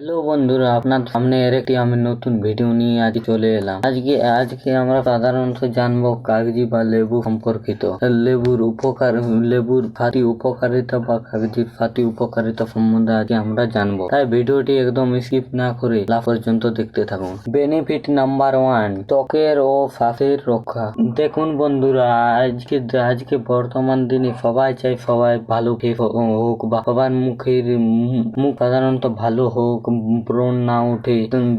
Hello বন্ধুরা, আপনার সামনে এর একটি আমি নতুন ভিডিও নিয়ে আজ চলে এলাম। আজকে আজকে আমরা সাধারণত জানব কাগজি বা লেবু সম্পর্কিত। লেবুর উপকার, লেবুর ফাতি উপকারিতা বা কাগজির ফাতি উপকারিতা সম্বন্ধে আজকে আমরা জানব। তাই ভিডিওটি একদম স্কিপ না করে লাস্ট পর্যন্ত দেখতে থাকুন। বেনিফিট নাম্বার ওয়ান ত্বকের ও শ্বাসের রক্ষা। দেখুন বন্ধুরা, আজকে আজকে বর্তমান দিনে সবাই চাই সবাই ভালো হোক বা সবার মুখের মুখ সাধারণত ভালো হোক ব্রণ না ওঠে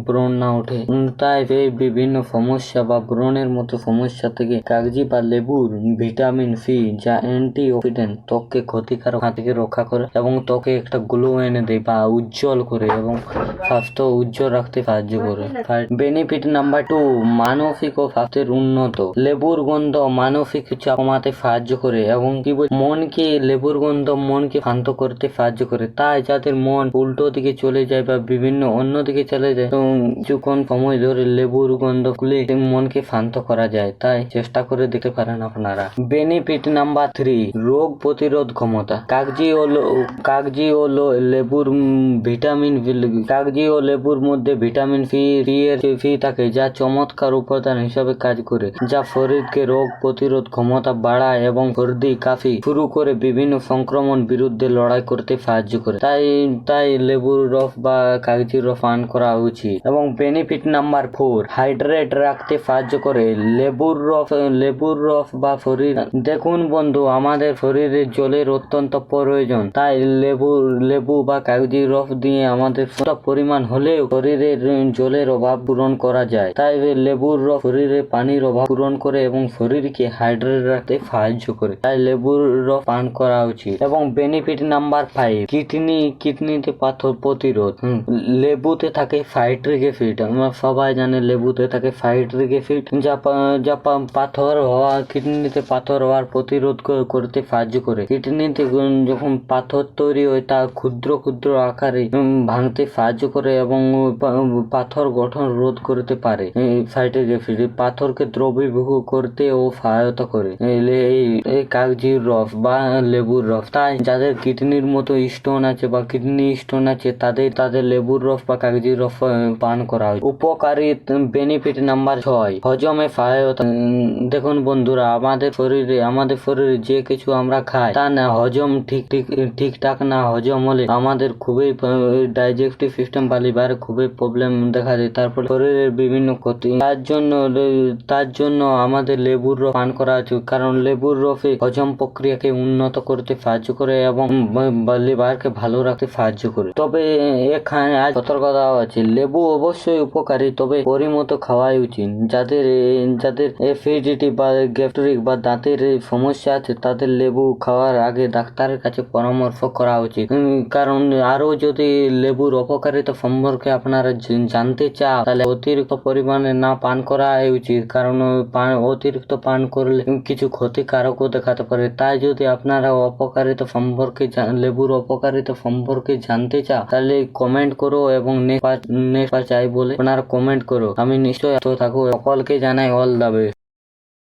ব্রণ না ওঠে তাই বিভিন্ন সমস্যা বা ব্রণের মতো সমস্যা থেকে কাগজি বা লেবুর ভিটামিন সি যা অ্যান্টি অক্সিডেন্ট ত্বককে ক্ষতিকারক হাত থেকে রক্ষা করে এবং ত্বকে একটা গ্লো এনে দেয় বা উজ্জ্বল করে এবং স্বাস্থ্য উজ্জ্বল রাখতে সাহায্য করে। বেনিফিট নাম্বার টু মানসিক ও স্বাস্থ্যের উন্নত। লেবুর গন্ধ মানসিক চাপ কমাতে সাহায্য করে এবং কি বল মনকে, লেবুর গন্ধ মনকে শান্ত করতে সাহায্য করে। তাই যাদের মন উল্টো দিকে চলে যায় বা বিভিন্ন অন্য দিকে চলে যায়। তো কিছুক্ষণ সময় ধরে লেবুর গন্ধ খুলে মনকে শান্ত করা যায়। তাই চেষ্টা করে দেখতে পারেন আপনারা। বেনিফিট নাম্বার থ্রি রোগ প্রতিরোধ ক্ষমতা। কাগজি ও কাগজি ও লেবুর ভিটামিন কাগজি ও লেবুর মধ্যে ভিটামিন সি এর সি থাকে, যা চমৎকার উপাদান হিসাবে কাজ করে, যা শরীরকে রোগ প্রতিরোধ ক্ষমতা বাড়ায় এবং সর্দি, কাশি শুরু করে বিভিন্ন সংক্রমণ বিরুদ্ধে লড়াই করতে সাহায্য করে। তাই তাই লেবুর রস বা কাগজির পান করা উচিত। এবং বেনিফিট নাম্বার ফোর হাইড্রেট রাখতে সাহায্য করে। লেবুর রস লেবুর রস বা শরীর, দেখুন বন্ধু, আমাদের শরীরে জলের অত্যন্ত প্রয়োজন। তাই লেবু লেবু বা কাগজির রস দিয়ে আমাদের পরিমাণ হলেও শরীরের জলের অভাব পূরণ করা যায়। তাই লেবুর রস শরীরে পানির অভাব পূরণ করে এবং শরীরকে হাইড্রেট রাখতে সাহায্য করে। তাই লেবুর রস পান করা উচিত। এবং বেনিফিট নাম্বার ফাইভ কিডনি কিডনিতে পাথর প্রতিরোধ। লেবুতে থাকে সাইট্রিক অ্যাসিড আমরা সবাই জানে লেবুতে থাকে সাইট্রিক অ্যাসিড পা- যা পাথর হওয়া, কিডনিতে পাথর হওয়ার প্রতিরোধ করতে সাহায্য করে। কিডনিতে যখন পাথর তৈরি হয়, তা ক্ষুদ্র ক্ষুদ্র আকারে ভাঙতে সাহায্য করে এবং পাথর গঠন রোধ করতে পারে। সাইট্রিক অ্যাসিড পাথরকে দ্রবীভূত করতে ও সহায়তা করে। এই কাগজির রস বা লেবুর রস। তাই যাদের কিডনির মতো স্টোন আছে বা কিডনি স্টোন আছে, তাদের তাদের লেবুর রস বা কাগজির রস পান করা হয়। উপকারী বেনিফিট নাম্বার ছয়, হজমে সহায়তা। দেখুন বন্ধুরা, আমাদের শরীরে আমাদের শরীরে যে কিছু আমরা খাই, তা না, হজম ঠিক ঠিক, ঠিকঠাক না, হজম হলে আমাদের খুবই ডাইজেস্টিভ সিস্টেম বা লিভারে খুবই প্রবলেম দেখা যায় তারপর শরীরের বিভিন্ন ক্ষতি। তার জন্য তার জন্য আমাদের লেবুর রস পান করা উচিত। কারণ লেবুর রসে হজম প্রক্রিয়াকে উন্নত করতে সাহায্য করে এবং লিভারকে ভালো রাখতে সাহায্য করে। তবে, এখানে আজ সতর্কতা দেওয়া আছে। লেবু অবশ্যই উপকারী, তবে পরিমতো খাওয়াই উচিত। যাদের যাদের অ্যাসিডিটি বা গ্যাস্ট্রিক বা দাঁতের সমস্যা আছে, তাদের লেবু খাওয়ার আগে ডাক্তারের কাছে পরামর্শ করা উচিত। কারণ আরও যদি লেবুর অপকারিতা সম্পর্কে আপনারা জানতে চান, তাহলে অতিরিক্ত পরিমাণে না পান করা উচিত। কারণ পান অতিরিক্ত পান করলে কিছু ক্ষতিকারকও দেখাতে পারে। তাই যদি আপনারা অপকারিতা সম্পর্কে লেবুর অপকারিতা সম্পর্কে জানতে চাও তাহলে কমেন্ট করো এবং নেক্সট চাই বলে আপনারা কমেন্ট করো। আমি নিশ্চয়ই থাকো। সকলকে জানাই অল দ্য বেস্ট